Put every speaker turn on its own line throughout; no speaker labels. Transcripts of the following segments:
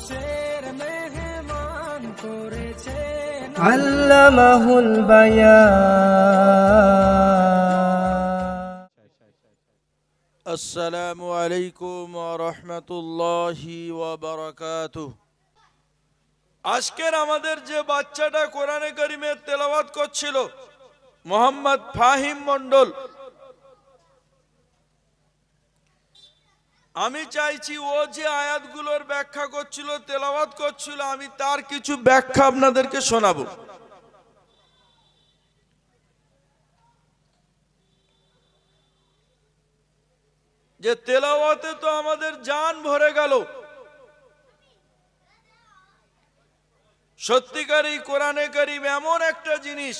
মানুষের মেহমান করেছে
আল্লামাহুল বায়ান
আসসালামু আলাইকুম রহমতুল্লাহি ওয়াবারাকাতুহ আজকের আমাদের যে বাচ্চাটা কোরআনে করিমের তেলাওয়াত করছিল মোহাম্মদ ফাহিম মন্ডল আমি চাইছি ও যে আয়াতগুলোর ব্যাখ্যা করছিল, তেলাওয়াত করছিল, আমি তার কিছু ব্যাখ্যা আপনাদেরকে শোনাবো। যে তেলাওয়াতে তো আমাদের জান ভরে গেল। সত্যিকারই কোরআনে করিম এমন একটা জিনিস,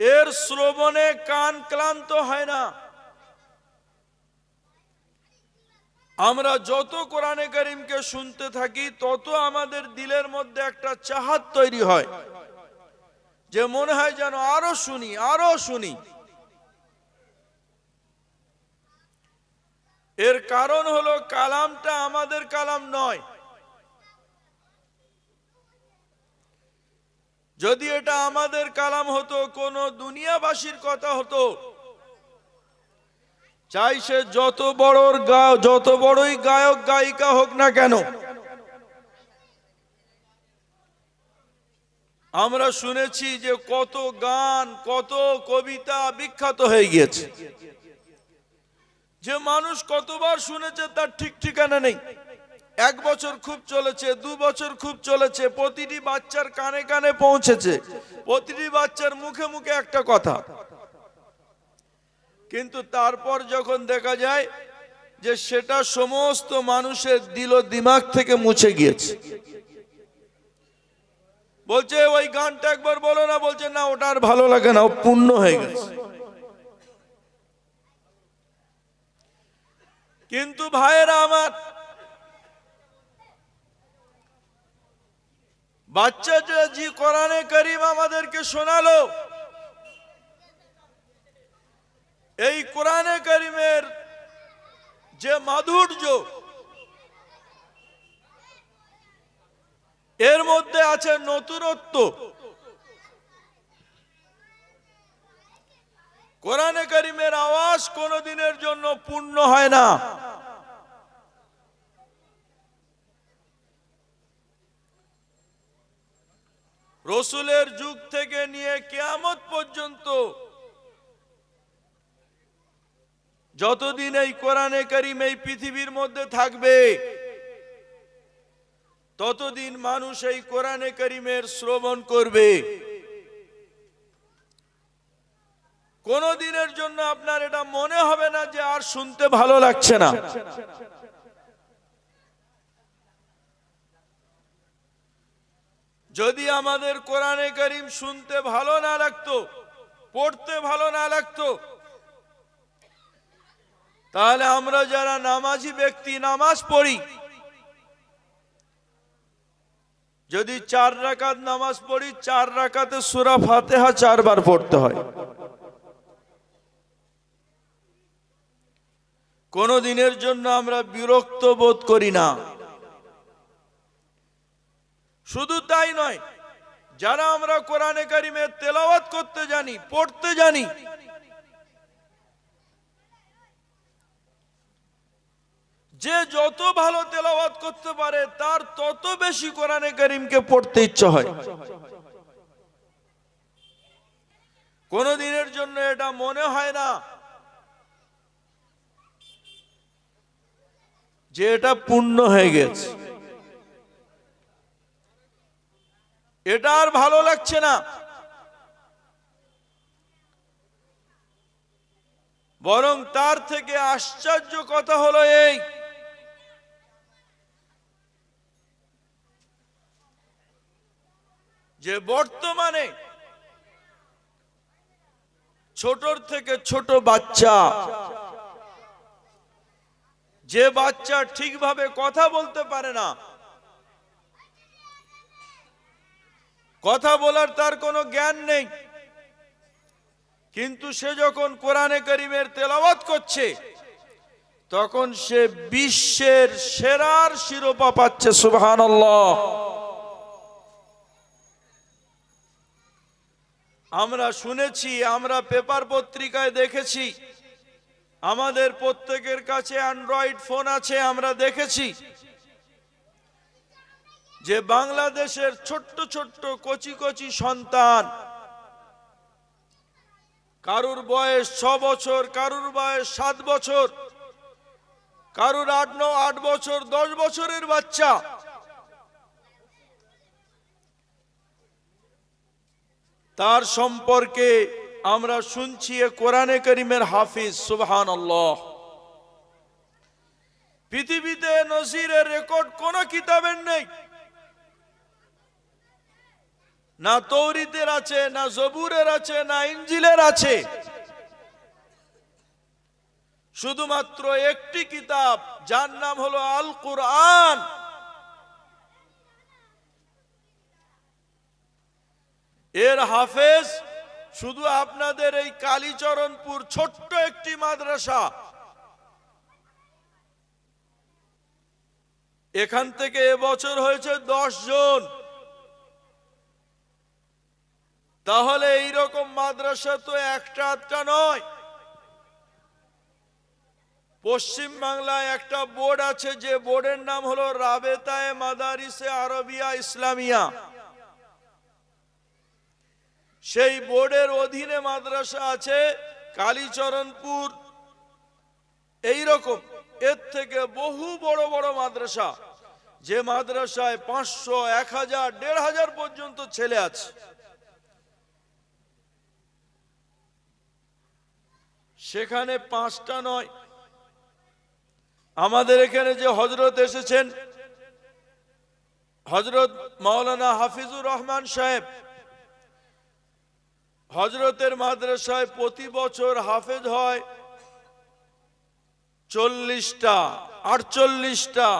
এর শ্রবণে কান ক্লান্ত হয় না। আমরা যত কোরআনে করিমকে শুনতে থাকি, তত আমাদের দিলের মধ্যে একটা চাহাত তৈরি হয়। যে মনে হয় যেন আরও শুনি আরও শুনি। এর কারণ হলো কালামটা আমাদের কালাম নয়। যদি এটা আমাদের কালাম হতো, কোন দুনিয়াবাসীর কথা হতো চাই সে যত বড় যত বড়ই গায়ক, গায়িকা হোক না কেন। আমরা শুনেছি যে কত গান, কত কবিতা বিখ্যাত হয়ে গিয়েছে। যে মানুষ কতবার শুনেছে তার ঠিক ঠিকানা নেই। এক বছর খুব চলেছে, দু বছর খুব চলেছে, প্রতিটি বাচ্চার কানে কানে পৌঁছেছে। প্রতিটি বাচ্চার মুখে মুখে একটা কথা। কিন্তু তারপর যখন দেখা যায় যে সেটা সমস্ত মানুষের দিল দিমাগ থেকে মুছে গিয়েছে। বলছে, ওই গানটা একবার বলো না। বলছে, না, ওটা আর ভালো লাগে না, ও পূর্ণ হয়ে গেছে। কিন্তু ভাইয়েরা আমার, বাচ্চা যে কোরআনে করিম আমাদেরকে শোনালো এই কোরআনে করিমের যে মাধুর্য, এর মধ্যে আছে নতুনত্ব। কোরআনে করিমের আওয়াজ কোনো দিনের জন্য পূর্ণ হয় না। রসুলের যুগ থেকে নিয়ে কেয়ামত পর্যন্ত যতদিন এই কোরআনে করিম এই পৃথিবীর মধ্যে থাকবে, ততদিন মানুষ এই কোরআনে করিমের শ্রবণ করবে। কোন দিনের জন্য আপনার এটা মনে হবে না যে আর শুনতে ভালো লাগছে না। যদি আমাদের কোরআনে করিম শুনতে ভালো না লাগতো, পড়তে ভালো না লাগতো তাহলে আমরা যারা নামাজি ব্যক্তি, নামাজ পড়ি, যদি চার রাকাত নামাজ পড়ি, চার রাকাতে সুরা ফাতেহা চারবার পড়তে হয়। কোন দিনের জন্য আমরা বিরক্ত বোধ করি না। শুধু তাই নয়, যারা আমরা কোরআনে কারিমের তেলাওয়াত করতে জানি, পড়তে জানি যে যত ভালো তেলাওয়াত করতে পারে, তার তত বেশি কোরআনে করিমকে পড়তে ইচ্ছা হয়। কোন দিনের জন্য এটা মনে হয় না যে এটা পূর্ণ হয়ে গেছে। এটা আর ভালো লাগছে না। বরং তার থেকে আশ্চর্য কথা হলো এই যে বর্তমানে ছোটর থেকে ছোট বাচ্চা, যে বাচ্চা ঠিকভাবে কথা বলতে পারে না, কথা বলার তার কোনো জ্ঞান নেই, কিন্তু সে যখন কোরআনে করিমের তেলাওয়াত করছে, তখন সে বিশ্বের সেরার শিরোপা পাচ্ছে সুবহান আমরা শুনেছি, আমরা পেপার পত্রিকায় দেখেছি। আমাদের প্রত্যেকের কাছে অ্যান্ড্রয়েড ফোন আছে, আমরা দেখেছি। যে বাংলাদেশের ছোট্ট ছোট্ট, কচি কচি সন্তান, কারুর বয়স ছ বছর, কারুর বয়স সাত বছর, কারুর আট ন, আট বছর, দশ বছরের বাচ্চা তার সম্পর্কে আমরা শুনছি কোরআনে করিমের হাফিজ সুবহান পৃথিবীতে নজিরের রেকর্ড কোন কিতাবের নেই। না তৌরিতের আছে, না জবুরের আছে, না ইঞ্জিলের আছে। শুধুমাত্র একটি কিতাব, যার নাম হলো আল কুরআন এর হাফেজ, শুধু আপনাদের এই কালীচরণপুর ছোট্ট একটি মাদ্রাসা। এখান থেকে এবছর হয়েছে দশ জন। তাহলে এইরকম মাদ্রাসা তো একটা আধটা নয়। পশ্চিম বাংলায় একটা বোর্ড আছে, যে বোর্ডের নাম হলো রাবেতায় মাদারিসে আরবিয়া ইসলামিয়া। সেই বোর্ডের অধীনে মাদ্রাসা আছে, কালীচরণপুর। এই রকম, এর থেকে বহু বড় বড় মাদ্রাসা, যে মাদ্রাসায় পাঁচশো, এক হাজার, দেড় হাজার পর্যন্ত ছেলে আছে। সেখানে পাঁচটা নয়। আমাদের এখানে যে হজরত এসেছেন হজরত মাওলানা হাফিজুর রহমান সাহেব হজরতের মাদ্রাসায় প্রতি বছর হাফেজ হয় চল্লিশটা, আটচল্লিশটা।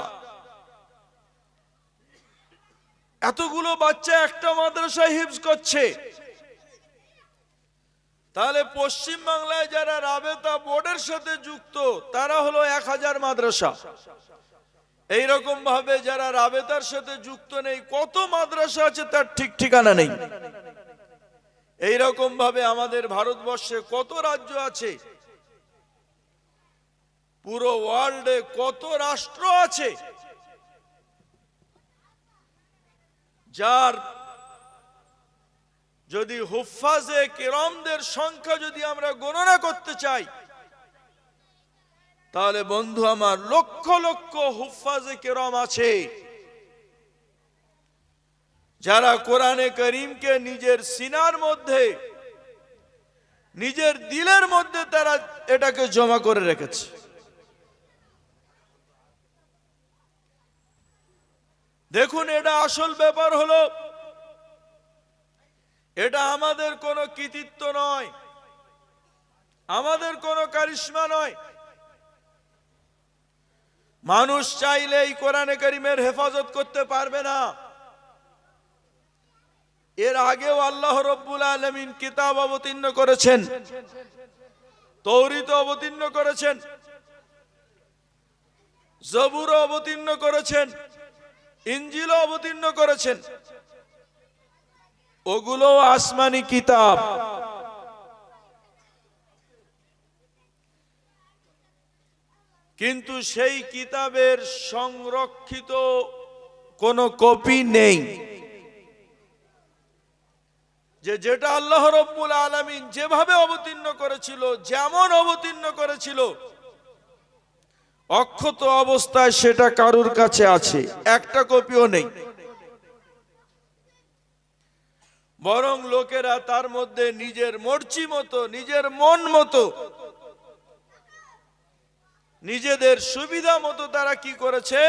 এতগুলো বাচ্চা একটা মাদ্রাসায় হিফজ করছে। তাহলে পশ্চিম বাংলায় যারা রাবেতা বোর্ডের সাথে যুক্ত, তারা হলো এক হাজার মাদ্রাসা। এইরকম ভাবে যারা রাবেতার সাথে যুক্ত নেই, কত মাদ্রাসা আছে তার ঠিক ঠিকানা নেই। এইরকম ভাবে আমাদের ভারতবর্ষে কত রাজ্য আছে? পুরো ওয়ার্ল্ডে কত রাষ্ট্র আছে? যার যদি হুফাজে কেরমদের সংখ্যা যদি আমরা গণনা করতে চাই, তাহলে বন্ধু আমার লক্ষ লক্ষ হুফাজে কেরম আছে? যারা কোরআনে করিমকে নিজের সিনার মধ্যে, নিজের দিলের মধ্যে তারা এটাকে জমা করে রেখেছে। দেখুন, এটা আসল ব্যাপার হলো, এটা আমাদের কোনো কৃতিত্ব নয়, আমাদের কোনো কারিশ্মা নয়। মানুষ চাইলে এই কোরআনে করিমের হেফাজত করতে পারবে না। এর আগেও আল্লাহ রব্বুল আলমিন কিতাব অবতীর্ণ করেছেন। তৌরিত অবতীর্ণ করেছেন। জবুর অবতীর্ণ করেছেন। ইঞ্জিল অবতীর্ণ করেছেন। ওগুলো আসমানি কিতাব। কিন্তু সেই কিতাবের সংরক্ষিত কোনো কপি নেই। যে যেটা আল্লাহ রব্বুল আলমিন যেভাবে অবতীর্ণ করেছিল, যেমন অবতীর্ণ করেছিল, অক্ষত অবস্থায় সেটা কারুর কাছে আছে, একটা কপিও নেই। বরং লোকেরা তার মধ্যে নিজের মর্জি মতো, নিজের মন মতো, নিজেদের সুবিধা মতো তারা কি করেছে?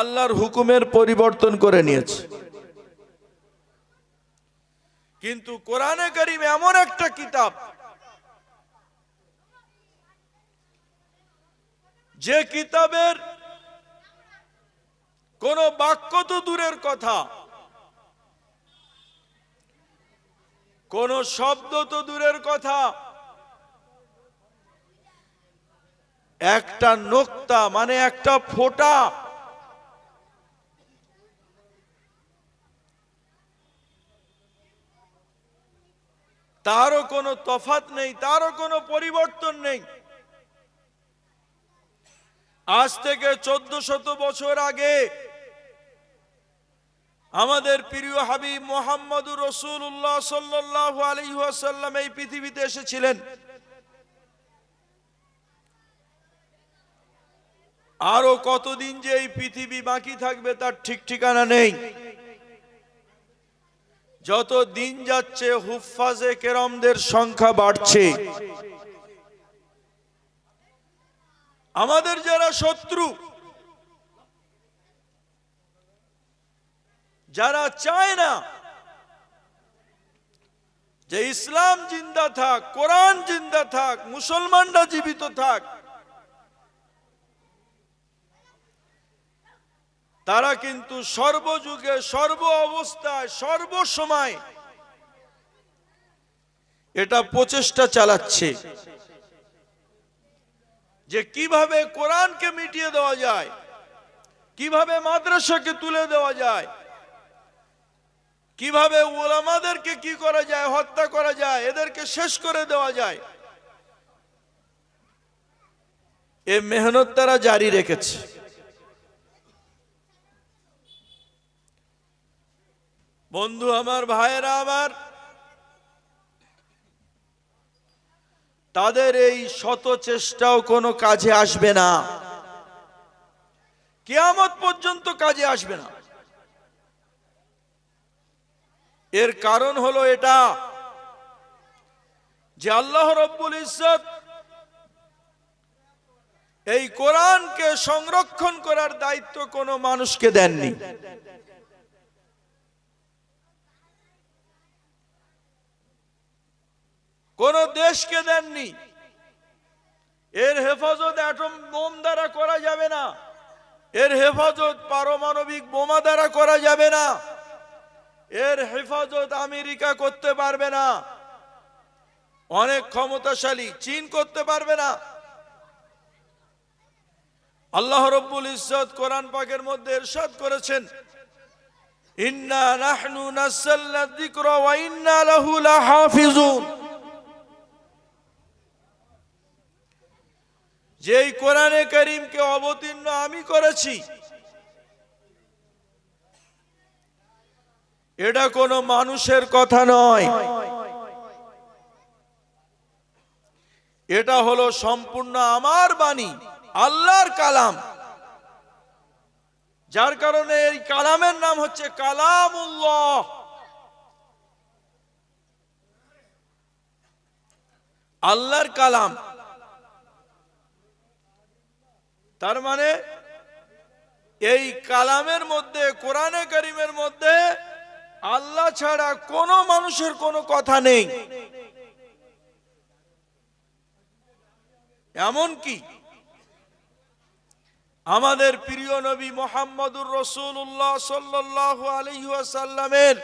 আল্লাহর হুকুমের পরিবর্তন করে নিয়েছে। কিন্তু কোরআনে করিম এমন একটা কিতাব, যে কিতাবের কোন বাক্য তো দূরের কথা, কোন শব্দ তো দূরের কথা, একটা নোক্তা মানে একটা ফোঁটা তারও কোনো তফাত নেই, তারও কোনো পরিবর্তন নেই। আজ থেকে চোদ্দ শত বছর আগে আমাদের প্রিয় হাবিব মোহাম্মদুর রসুল্লাহ সাল্লাহ আলহাসাল্লাম এই পৃথিবীতে এসেছিলেন। আরও কতদিন যে এই পৃথিবী বাকি থাকবে তার ঠিক ঠিকানা নেই। যত দিন যাচ্ছে হুফাজে কেরমদের সংখ্যা বাড়ছে। আমাদের যারা শত্রু, যারা চায় না যে ইসলাম জিন্দা থাক, কোরআন জিন্দা থাক, মুসলমানরা জীবিত থাক তারা কিন্তু সর্বযুগে, সর্ব অবস্থায় সর্বসময় এটা প্রচেষ্টা চালাচ্ছে। যে কীভাবে কোরআনকে মিটিয়ে দেওয়া যায়, কীভাবে মাদ্রাসাকে তুলে দেওয়া যায়, কীভাবে ওলামাদেরকে কি করা যায়, হত্যা করা যায়, এদেরকে শেষ করে দেওয়া যায়, এ মেহনত তারা জারি রেখেছে। বন্ধু আমার, ভাইয়েরা আমার, তাদের এই শত চেষ্টাও কোনো কাজে আসবে না। কেয়ামত পর্যন্ত কাজে আসবে না। এর কারণ হলো এটা যে আল্লাহ রব্বুল ইজ্জত এই কোরআনকে সংরক্ষণ করার দায়িত্ব কোনো মানুষকে দেননি। কোন দেশকে দেননি। এর হেফাজত অ্যাটম বোম দ্বারা করা যাবে না। এর হেফাজত পারমাণবিক বোমা দ্বারা করা যাবে না। এর হেফাজত আমেরিকা করতে পারবে না। অনেক ক্ষমতাশালী চীন করতে পারবে না। আল্লাহ রব্বুল ইজ্জত কোরআন পাকের মধ্যে ইরশাদ করেছেন, ইন্না নাহনু নাযালনা যিকরা ওয়া ইন্না লাহু লাহাফিজুন। যেই কোরআনে করিমকে অবতীর্ণ আমি করেছি, এটা কোনো মানুষের কথা নয়। এটা হলো সম্পূর্ণ আমার বাণী, আল্লাহর কালাম। যার কারণে এই কালামের নাম হচ্ছে কালামুল্লাহ। আল্লাহর কালাম। তার মানে এই কালামের মধ্যে, কোরআনে করিমের মধ্যে আল্লাহ ছাড়া কোনো মানুষের কোনো কথা নেই। এমন কি আমাদের প্রিয় নবী মোহাম্মদুর রসুল্লাহ সাল্লাহ আলহাসাল্লামের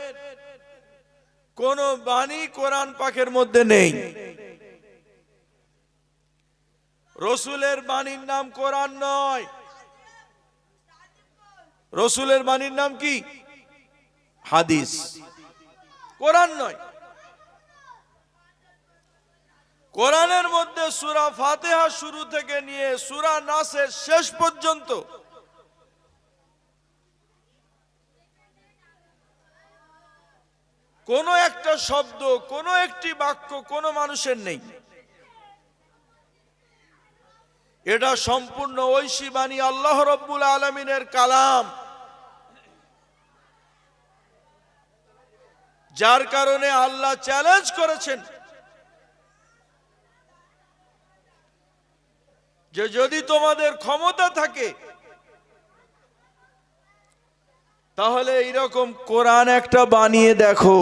কোন বাণী কোরআন পাকের মধ্যে নেই। রসুলের বাণীর নাম কোরআন নয়। রসুলের বাণীর নাম কি? হাদিস। কোরআন নয়। কোরআনের মধ্যে সুরা ফাতেহা শুরু থেকে নিয়ে সুরা নাসের শেষ পর্যন্ত কোনো একটা শব্দ, কোনো একটি বাক্য কোনো মানুষের নেই। এটা সম্পূর্ণ ঐশী বাণী আল্লাহ রব্বুল আলমিনের কালাম। যার কারণে আল্লাহ চ্যালেঞ্জ করেছেন। যে যদি তোমাদের ক্ষমতা থাকে, তাহলে এইরকম কোরআন একটা বানিয়ে দেখো।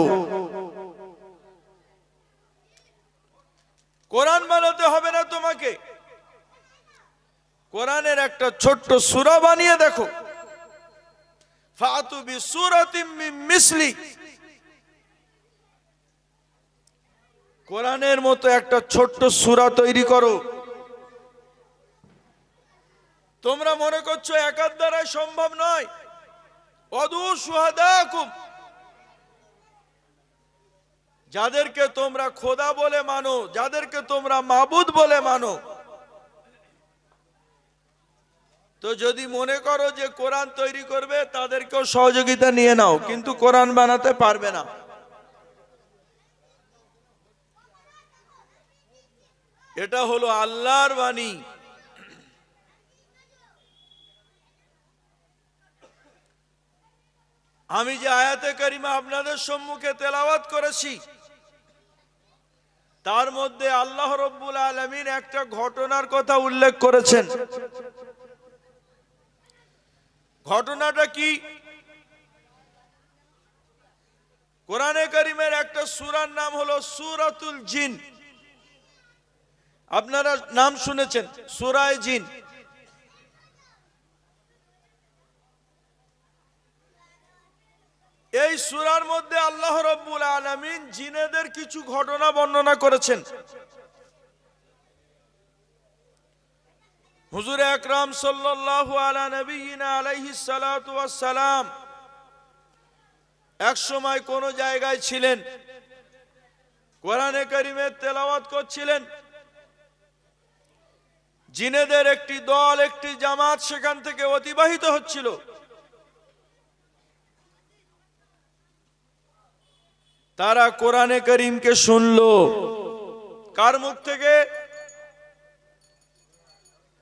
কোরআন বানাতে হবে না তোমাকে। কোরআনের একটা ছোট্ট সুরা বানিয়ে দেখো। ফাতু বি সুরাতিম মিসলি। কোরআনের মতো একটা ছোট্ট সুরা তৈরি করো। তোমরা মনে করছ একার দ্বারাই সম্ভব নয়? অদু সুহাদাকুম। যাদেরকে তোমরা খোদা বলে মানো, যাদেরকে তোমরা মাবুদ বলে মানো তো যদি মনে করো যে কোরআন তৈরি করবে, তাদেরকেও সহযোগিতা নিয়ে নাও, কিন্তু কোরআন বানাতে পারবে না। এটা হলো আল্লাহর বাণী। আমি যে আয়াতে কারিমা আপনাদের সম্মুখে তেলাওয়াত করেছি, তার মধ্যে আল্লাহ রব্বুল আলমিন একটা ঘটনার কথা উল্লেখ করেছেন। ঘটনাটা কি? কোরআনে করিমের একটা সুরার নাম হলো সুরাতুল জিন। আপনারা নাম শুনেছেন, সুরায় জিন। এই সুরার মধ্যে আল্লাহ রব্বুল আলমিন জিনেদের কিছু ঘটনা বর্ণনা করেছেন। হুজুর আকরাম সাল্লাল্লাহু এক সময় কোন জায়গায় ছিলেন, কোরআনে কারিমের তেলাওয়াত করছিলেন। জিনেদের একটি দল, একটি জামাত সেখান থেকে অতিবাহিত হচ্ছিল। তারা কোরআনে করিমকে শুনলো। কার মুখ থেকে?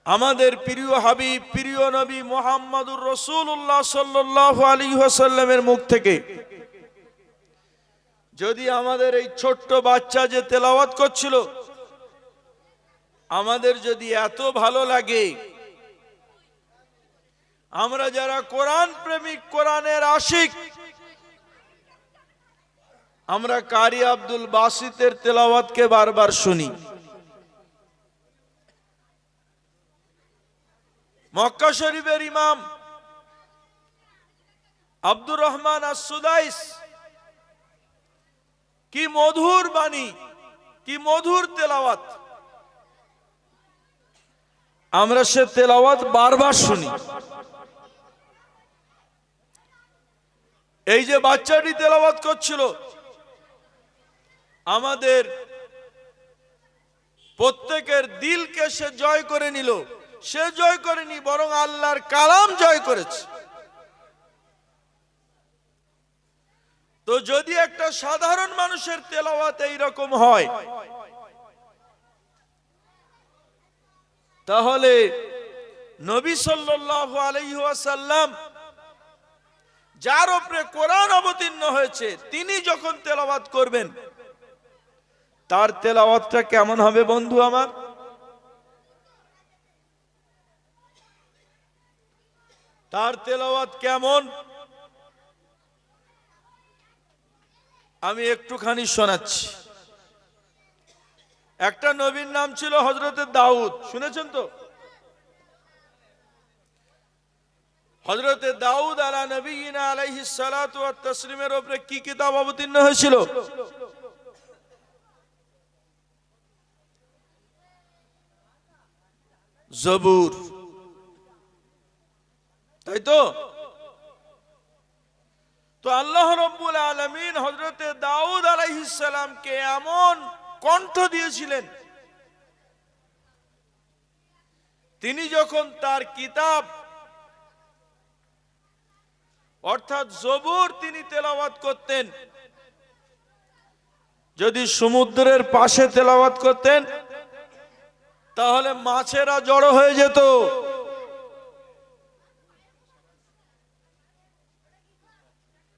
আমাদের প্রিয় হাবিব, প্রিয় নবী মোহাম্মদুর রসুল্লাহ সাল্লাহ আলী হাসাল্লামের মুখ থেকে, যদি আমাদের এই ছোট্ট বাচ্চা যে তেলাওয়াত করছিল, আমাদের যদি এত ভালো লাগে, আমরা যারা কোরআন প্রেমিক, কোরআনের আশিক, আমরা কারি আব্দুল বাসিতের তেলাওয়াতকে বারবার শুনি। মক্কা শরীফের ইমাম আব্দুর রহমান আসুদাইস কি মধুর বাণী, কি মধুর তেলাওয়াত। আমরা সে তেলাওয়াত বারবার শুনি। এই যে বাচ্চাটি তেলাওয়াত করছিল, আমাদের প্রত্যেকের দিলকে সে জয় করে নিল। সে জয় করেনি, বরং আল্লাহর কালাম জয় করেছে। তো যদি একটা সাধারণ মানুষের তেলাওয়াত এইরকম হয়, তাহলে নবী সাল্লাল্লাহু আলাইহি ওয়াসাল্লাম, যার উপরে কোরআন অবতীর্ণ হয়েছে, তিনি যখন তেলাওয়াত করবেন, তার তেলাওয়াতটা কেমন হবে বন্ধু আমার? তার তেলাওয়াত কেমন? আমি একটুখানি শোনাচ্ছি। একটা নবীর নাম ছিল হজরতের দাউদ, শুনেছেন তো? হজরতে দাউদ আলা নবীনা আলাইহি সালাতু ওয়াত তাসলিমের উপরে কি কিতাব অবতীর্ণ হয়েছিল? জবুর। তাই তো? তো আল্লাহ রব্বুল আলমিন হজরতে দাউদ আলাইহিসালামকে এমন কণ্ঠ দিয়েছিলেন। তিনি যখন তার কিতাব, অর্থাৎ জবুর তিনি তেলাওয়াত করতেন, যদি সমুদ্রের পাশে তেলাওয়াত করতেন, তাহলে মাছেরা জড়ো হয়ে যেত।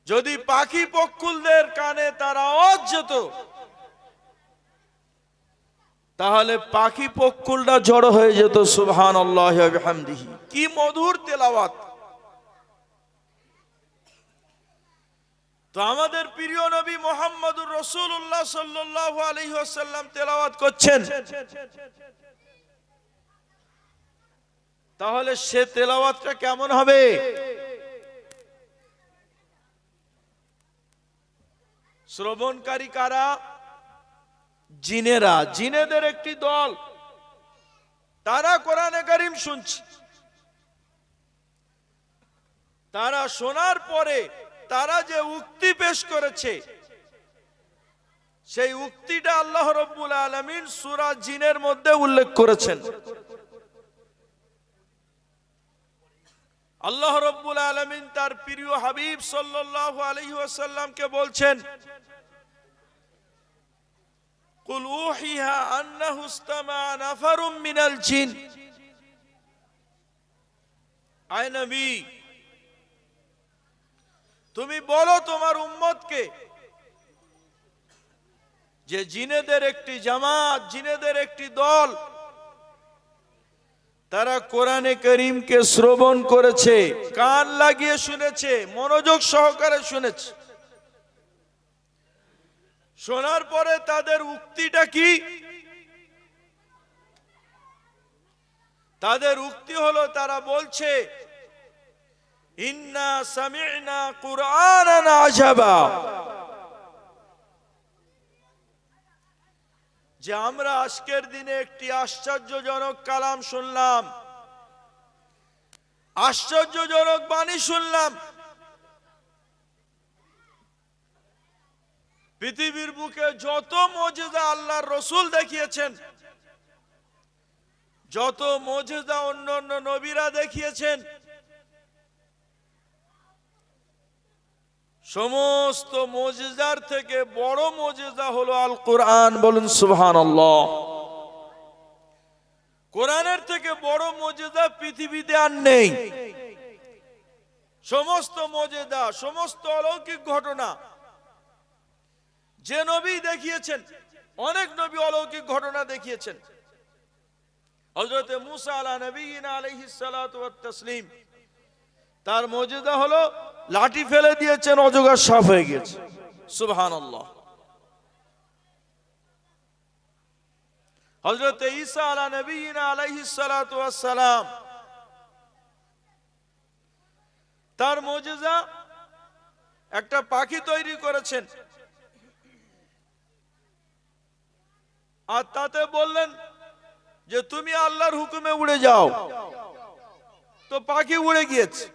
যদি পাখি পক্ষুলদের কানে তার আওয়াজ যেত, তাহলে পাখি পক্ষুলটা জড়ো হয়ে যেত সুবহান আল্লাহ কি মধুর তেলাওয়াত। তো আমাদের প্রিয় নবী মোহাম্মদুর রসুল্লাহ সাল্লাহ আলহিহাসাল্লাম তেলাওয়াত করছেন। তাহলে সে তেলাওয়াতটা কেমন হবে? শ্রবণকারী কারা? জিনেরা। জিনেদের একটি দল। তারা কোরআনে কারিম শুনছে। তারা শোনার পরে তারা যে উক্তি পেশ করেছে, সেই উক্তিটা আল্লাহ রব্বুল আলমিন সুরা জিনের মধ্যে উল্লেখ করেছেন। আল্লাহ রব্বুল আলমিন তার প্রিয় হাবিব সাল্লাল্লাহু আলাইহি ওয়াসাল্লামকে বলছেন তুমি বলো তোমার উম্মতকে যে জিনেদের একটি জামাত, জিনেদের একটি দল তারা কোরআনে করিমকে শ্রবণ করেছে, কান লাগিয়ে শুনেছে, মনোযোগ সহকারে শুনেছে। শোনার পরে তাদের উক্তিটা কি? তাদের উক্তি হলো, তারা বলছে, ইন্না সামি'না কুরআনান আজাবা যে আমরা আজকের দিনে একটি আশ্চর্যজনক কালাম শুনলাম। আশ্চর্যজনক বাণী শুনলাম। পৃথিবীর বুকে যত মজেদা আল্লাহর রসুল দেখিয়েছেন, যত মজেদা অন্য অন্য নবীরা দেখিয়েছেন সমস্ত মজেদার থেকে বড় মজেদা হলো আল কোরআন বলুন সুবহান কোরআনের থেকে বড় মজেদা পৃথিবীতে আর নেই। সমস্ত মজেদা সমস্ত অলৌকিক ঘটনা। যে নবী দেখিয়েছেন, অনেক নবী অলৌকিক ঘটনা দেখিয়েছেন। হজরত মুসা আলা নবীন তাসলিম। তার মজেদা হলো লাঠি ফেলে দিয়েছেন অজগর সাফ হয়ে গেছে সুবহানাল্লাহ। হজরত ঈসা আলা নবীন ওয়াস সালাম তার মজেজা একটা পাখি তৈরি করেছেন। আর তাতে বললেন যে তুমি আল্লাহর হুকুমে উড়ে যাও। তো পাখি উড়ে গিয়েছে।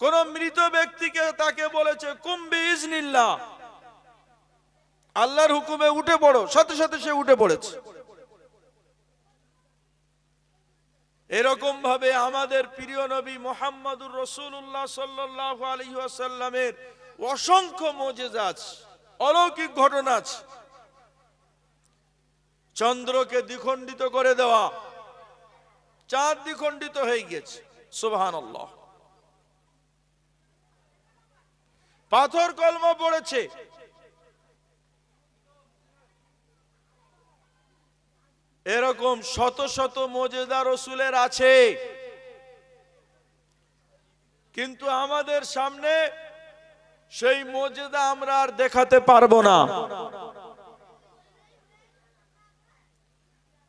কোন মৃত ব্যক্তিকে তাকে বলেছে কুম্বি ইজনিল্লাহ আল্লাহর হুকুমে উঠে পড়ো, সাথে সাথে সে উঠে পড়েছে। এরকম ভাবে আমাদের প্রিয় নবী মোহাম্মদুর রসুল্লাহ সাল্লাহ আলহিহাসাল্লামের অসংখ্য মজেজা অলৌকিক ঘটনা আছে। চন্দ্রকে দ্বিখণ্ডিত করে দেওয়া, চাঁদ দ্বিখণ্ডিত হয়ে গেছে সুবহান পাথর কলম পড়েছে। এরকম শত শত মজেদা রসুলের আছে। কিন্তু আমাদের সামনে সেই মজেদা আমরা আর দেখাতে পারব না।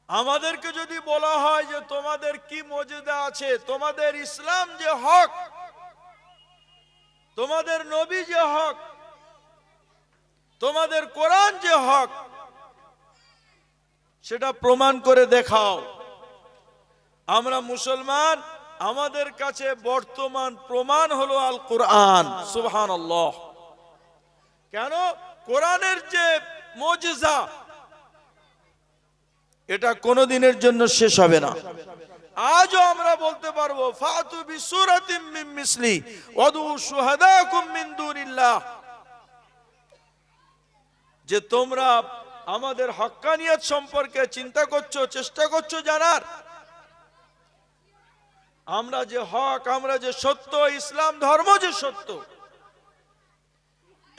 আমাদেরকে যদি বলা হয় যে তোমাদের কি মজেদা আছে, তোমাদের ইসলাম যে হক তোমাদের নবী যে হক, তোমাদের কোরআন যে হক, সেটা প্রমাণ করে দেখাও। আমরা মুসলমান, আমাদের কাছে বর্তমান প্রমাণ হলো আল কোরআন সুবহান কেন? কোরআনের যে মজেজা, এটা কোনোদিনের জন্য শেষ হবে না। আজও আমরা বলতে পারব, ফাতু বিসুরাতিম মিন মিসলি, ওয়াদু শুহাদাকুম মিন দুনিল্লাহ। যে তোমরা আমাদের হক্কানিয়ত সম্পর্কে চিন্তা করছ, চেষ্টা করছ জানার। আমরা যে হক, আমরা যে সত্য, ইসলাম ধর্ম যে সত্য,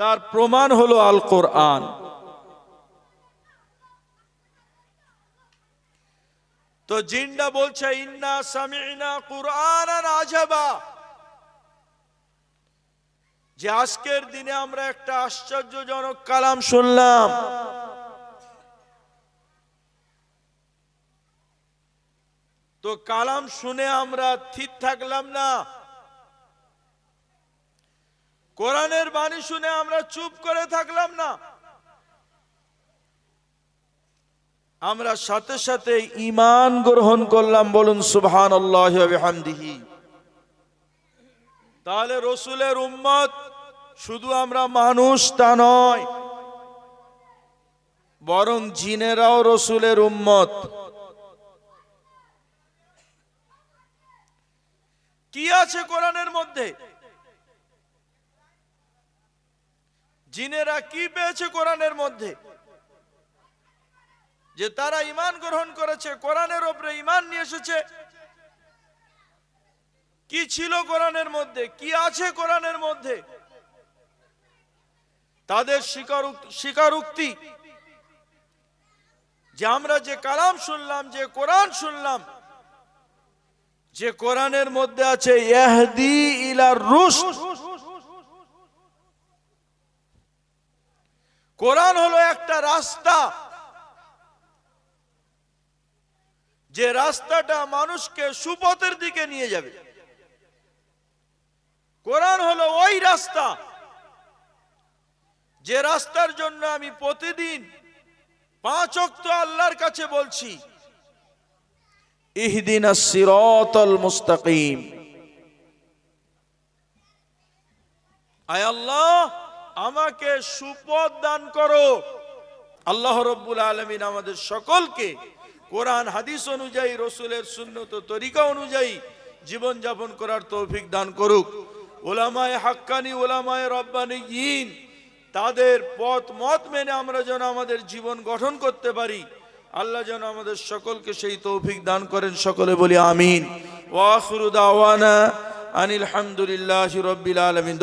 তার প্রমাণ হলো আল কোরআন। তো জিন্ডা বলছে, ইন্না সামিনা কুরআন আজাবা যে আজকের দিনে আমরা একটা আশ্চর্যজনক কালাম শুনলাম। তো কালাম শুনে আমরা থির থাকলাম না। কোরআনের বাণী শুনে আমরা চুপ করে থাকলাম না। আমরা সাথে সাথে ইমান গ্রহণ করলাম বলুন সুবহান আল্লাহ হামদিহি তাহলে রসুলের উম্মত শুধু আমরা মানুষ তা নয়, বরং জিনেরাও রসুলের উম্মত। কি আছে কোরআনের মধ্যে? জিনেরা কি পেয়েছে কোরআনের মধ্যে? যে তারা ইমান গ্রহণ করেছে, কোরআনের ওপরে ইমান নিয়ে এসেছে। কি ছিল কোরআনের মধ্যে? কি আছে কোরআনের মধ্যে? তাদের স্বীকারোক্তি যে আমরা যে কালাম শুনলাম, যে কোরআন শুনলাম, যে কোরআনের মধ্যে আছে, ইয়াহদি ইলা রুশ কোরআন হলো একটা রাস্তা। যে রাস্তাটা মানুষকে সুপথের দিকে নিয়ে যাবে। কোরআন হলো ওই রাস্তা। যে রাস্তার জন্য আমি প্রতিদিন পাঁচ অক্ত আল্লাহর কাছে বলছি, ইহদিনা সিরাতাল মুস্তাকিম। আয় আল্লাহ, আমাকে সুপথ দান করো। আল্লাহ রব্বুল আলমিন আমাদের সকলকে কোরআন, হাদিস অনুযায়ী, রসুলের সুন্নত, তরিকা অনুযায়ী জীবন যাপন করার তৌফিক দান করুক। ওলামায় হাক্কানি, ওলামায় রব্বানি ইন তাদের পথ, মত মেনে আমরা যেন আমাদের জীবন গঠন করতে পারি। আল্লাহ যেন আমাদের সকলকে সেই তৌফিক দান করেন, সকলে বলি আমিন। ওয়াখরুদ আওয়ানা আনিল হামদুলিল্লাহ রব্বিল আলমিন।